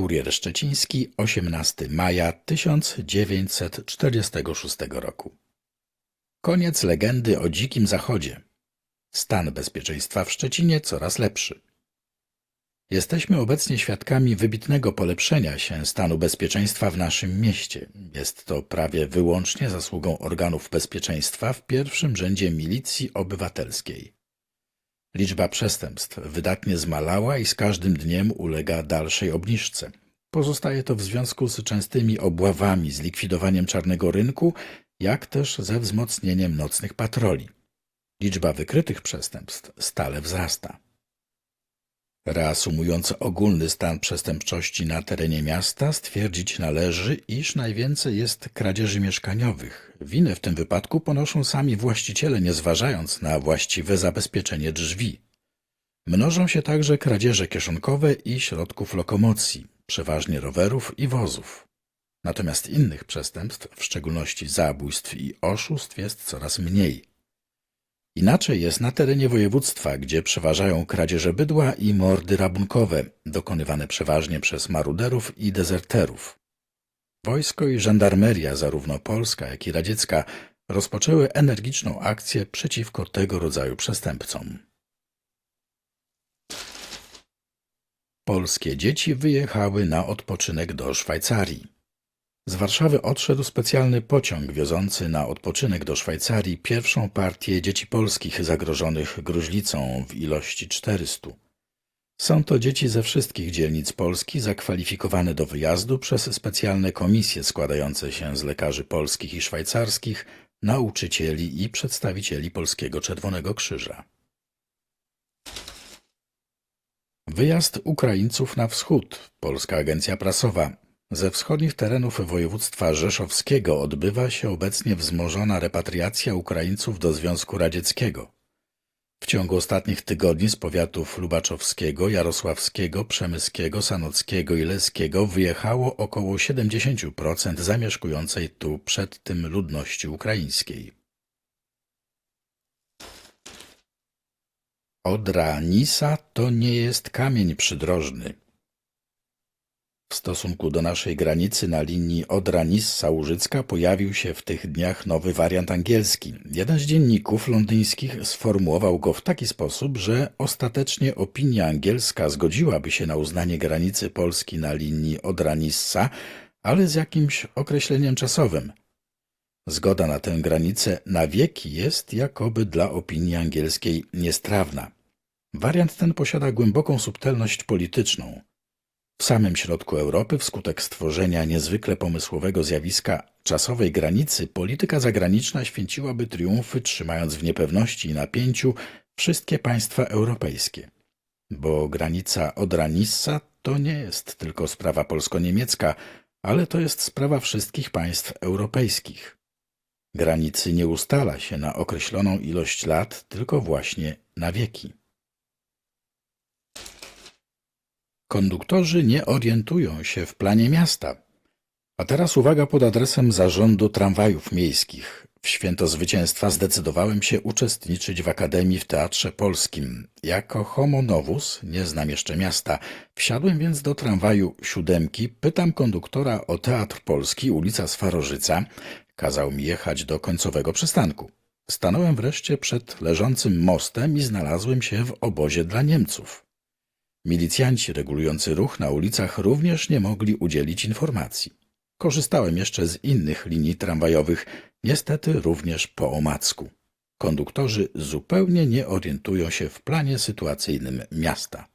Kurier Szczeciński, 18 maja 1946 roku. Koniec legendy o dzikim zachodzie. Stan bezpieczeństwa w Szczecinie coraz lepszy. Jesteśmy obecnie świadkami wybitnego polepszenia się stanu bezpieczeństwa w naszym mieście. Jest to prawie wyłącznie zasługą organów bezpieczeństwa, w pierwszym rzędzie milicji obywatelskiej. Liczba przestępstw wydatnie zmalała i z każdym dniem ulega dalszej obniżce. Pozostaje to w związku z częstymi obławami, z likwidowaniem czarnego rynku, jak też ze wzmocnieniem nocnych patroli. Liczba wykrytych przestępstw stale wzrasta. Reasumując ogólny stan przestępczości na terenie miasta, stwierdzić należy, iż najwięcej jest kradzieży mieszkaniowych. Winę w tym wypadku ponoszą sami właściciele, nie zważając na właściwe zabezpieczenie drzwi. Mnożą się także kradzieże kieszonkowe i środków lokomocji, przeważnie rowerów i wozów. Natomiast innych przestępstw, w szczególności zabójstw i oszustw, jest coraz mniej. Inaczej jest na terenie województwa, gdzie przeważają kradzieże bydła i mordy rabunkowe, dokonywane przeważnie przez maruderów i dezerterów. Wojsko i żandarmeria, zarówno polska, jak i radziecka, rozpoczęły energiczną akcję przeciwko tego rodzaju przestępcom. Polskie dzieci wyjechały na odpoczynek do Szwajcarii. Z Warszawy odszedł specjalny pociąg wiozący na odpoczynek do Szwajcarii pierwszą partię dzieci polskich zagrożonych gruźlicą w ilości 400. Są to dzieci ze wszystkich dzielnic Polski zakwalifikowane do wyjazdu przez specjalne komisje składające się z lekarzy polskich i szwajcarskich, nauczycieli i przedstawicieli Polskiego Czerwonego Krzyża. Wyjazd Ukraińców na wschód. Polska Agencja Prasowa. Ze wschodnich terenów województwa rzeszowskiego odbywa się obecnie wzmożona repatriacja Ukraińców do Związku Radzieckiego. W ciągu ostatnich tygodni z powiatów lubaczowskiego, jarosławskiego, przemyskiego, sanockiego i leskiego wyjechało około 70% zamieszkującej tu przed tym ludności ukraińskiej. Odra Nisa to nie jest kamień przydrożny. W stosunku do naszej granicy na linii Odra-Nissa-Łużycka pojawił się w tych dniach nowy wariant angielski. Jeden z dzienników londyńskich sformułował go w taki sposób, że ostatecznie opinia angielska zgodziłaby się na uznanie granicy Polski na linii Odra-Nissa, ale z jakimś określeniem czasowym. Zgoda na tę granicę na wieki jest jakoby dla opinii angielskiej niestrawna. Wariant ten posiada głęboką subtelność polityczną. W samym środku Europy, wskutek stworzenia niezwykle pomysłowego zjawiska czasowej granicy, polityka zagraniczna święciłaby triumfy, trzymając w niepewności i napięciu wszystkie państwa europejskie. Bo granica Odra-Nissa to nie jest tylko sprawa polsko-niemiecka, ale to jest sprawa wszystkich państw europejskich. Granicy nie ustala się na określoną ilość lat, tylko właśnie na wieki. Konduktorzy nie orientują się w planie miasta. A teraz uwaga pod adresem zarządu tramwajów miejskich. W święto zwycięstwa zdecydowałem się uczestniczyć w Akademii w Teatrze Polskim. Jako homo novus, nie znam jeszcze miasta, wsiadłem więc do tramwaju siódemki, pytam konduktora o Teatr Polski, ulica Swarożyca. Kazał mi jechać do końcowego przystanku. Stanąłem wreszcie przed leżącym mostem i znalazłem się w obozie dla Niemców. Milicjanci regulujący ruch na ulicach również nie mogli udzielić informacji. Korzystałem jeszcze z innych linii tramwajowych, niestety również po omacku. Konduktorzy zupełnie nie orientują się w planie sytuacyjnym miasta.